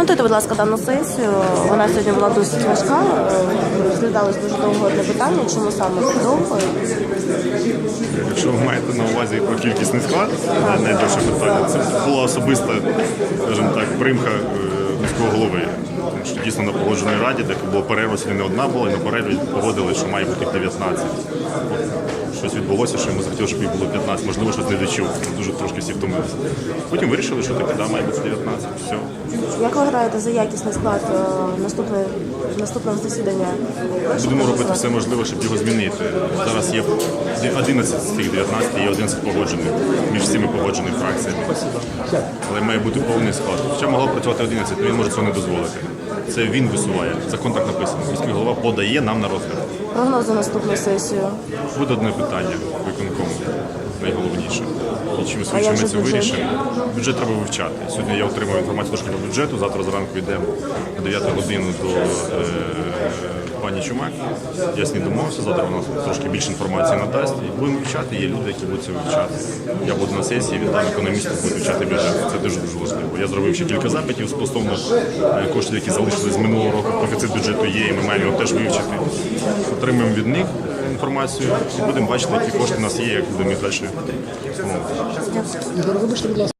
Прокоментуйте, будь ласка, дану сесію. Вона сьогодні була досить важка. Е, Розглядалось дуже довго одне питання. Чому саме довго? Якщо ви маєте на увазі про кількісний склад, найдовше питання. Це була особиста, скажімо так, примха е, міського голови. Тому що дійсно на погодженій раді, де була перерва, не одна була, і на перерві погодили, що має бути їх 19. Щось відбулося, що йому захотілося, щоб їх було 15. Можливо, щось не дочув. Дуже трошки всі втомилися. Потім вирішили, що таки да, має бути 19. Все. Як ви граєте за якісний склад е, наступного засідання? Будемо робити все можливе, щоб його змінити. Зараз є 11 з тих 19, є 11 погоджених між всіми погодженими фракціями. Але має бути повний склад. Хоча могло працювати 11, але він може цього не дозволити. Це він висуває. Закон так написано. Міський голова подає нам на розгляд. Прогнози наступну сесію. Буде одне питання виконкому, найголовніше. І чим швидше ми це вирішимо. Бюджет треба вивчати. Сьогодні я отримав інформацію трошки про бюджету. Завтра зранку йдемо на 9 годину до е, пані Чумак. Я з ній домовився. Завтра вона трошки більше інформації надасть. І будемо вивчати. Є люди, які будуть це вивчати. Я буду на сесії, віддам економісту, буду вивчати бюджет. Це дуже дуже важливо. Я зробив ще кілька запитів стосовно е, коштів, які залишились з минулого року. Профіцит бюджету є, і ми маємо його теж вивчити. Отримаємо від них інформацію і будемо бачити, які кошти у нас є, як будемо їх далі. Ігор.